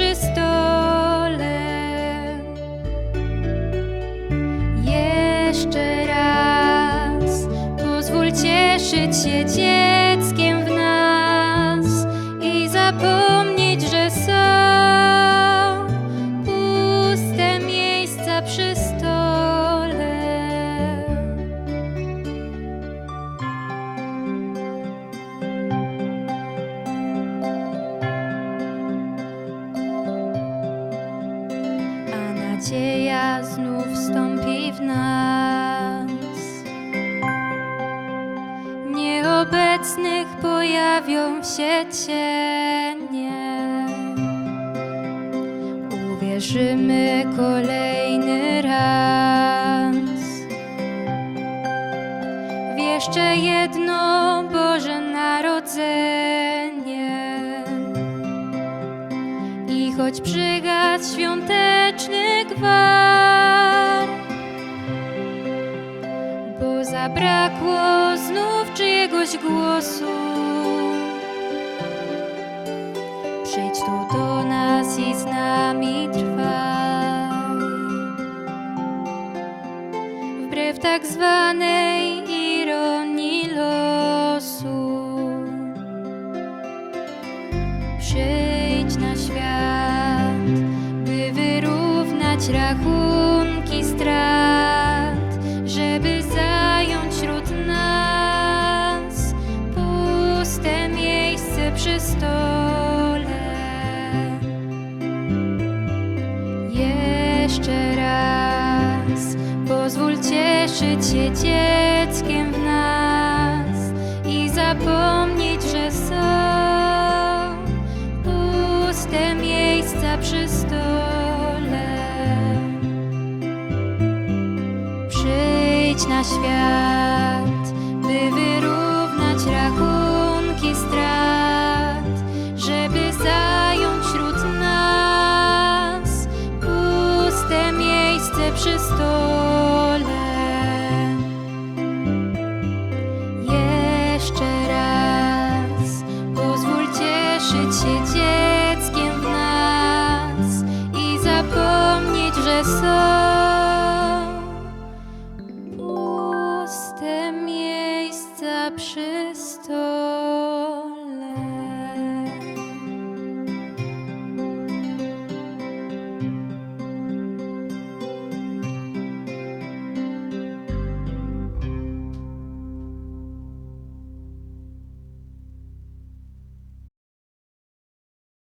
przy stole. Jeszcze raz pozwól cieszyć się dzieckiem nadzieja znów wstąpi w nas. Nieobecnych pojawią się cienie. Uwierzymy kolejny raz w jeszcze jedno Boże Narodzenie. I choć przygasł świąteczny gwar, bo zabrakło znów czyjegoś głosu. Przyjdź tu do nas i z nami trwaj. Wbrew tak zwanej rachunki strat, żeby zająć wśród nas puste miejsce przy stole. Jeszcze raz pozwól cieszyć się dzieckiem świat, by wyrównać rachunki te miejsca przy.